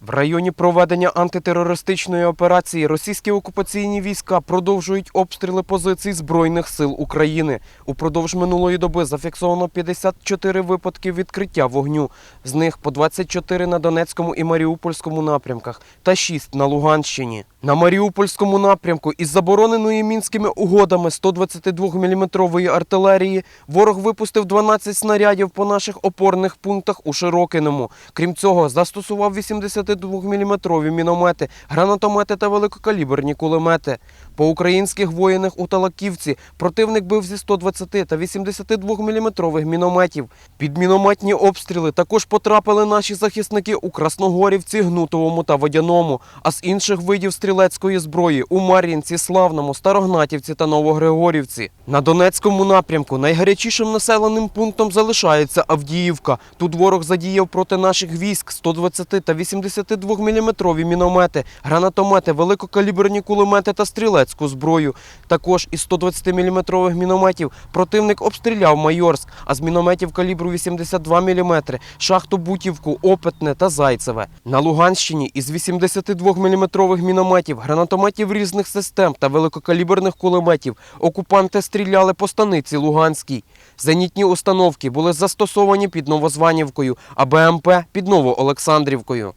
В районі проведення антитерористичної операції російські окупаційні війська продовжують обстріли позицій Збройних сил України. Упродовж минулої доби зафіксовано 54 випадки відкриття вогню. З них по 24 на Донецькому і Маріупольському напрямках та 6 на Луганщині. На Маріупольському напрямку із забороненої мінськими угодами 122-мм артилерії ворог випустив 12 снарядів по наших опорних пунктах у Широкиному. Крім цього, застосував 82-мм міномети, гранатомети та великокаліберні кулемети. По українських воїнах у Талаківці противник бив зі 120 та 82-мм мінометів. Під мінометні обстріли також потрапили наші захисники у Красногорівці, Гнутовому та Водяному, а з інших видів стрілецької зброї у Мар'їнці, Славному, Старогнатівці та Новогригорівці. На Донецькому напрямку найгарячішим населеним пунктом залишається Авдіївка. Тут ворог задіяв проти наших військ 120 та 82-мм міномети, гранатомети, великокаліберні кулемети та стрілецьку зброю. Також із 120-мм мінометів противник обстріляв Майорськ, а з мінометів калібру 82 мм шахту Бутівку, Опитне та Зайцеве. На Луганщині із 82-мм мінометів, гранатометів різних систем та великокаліберних кулеметів окупанти стріляли по станиці Луганській. Зенітні установки були застосовані під Новозванівкою, а БМП під Новоолександрівкою.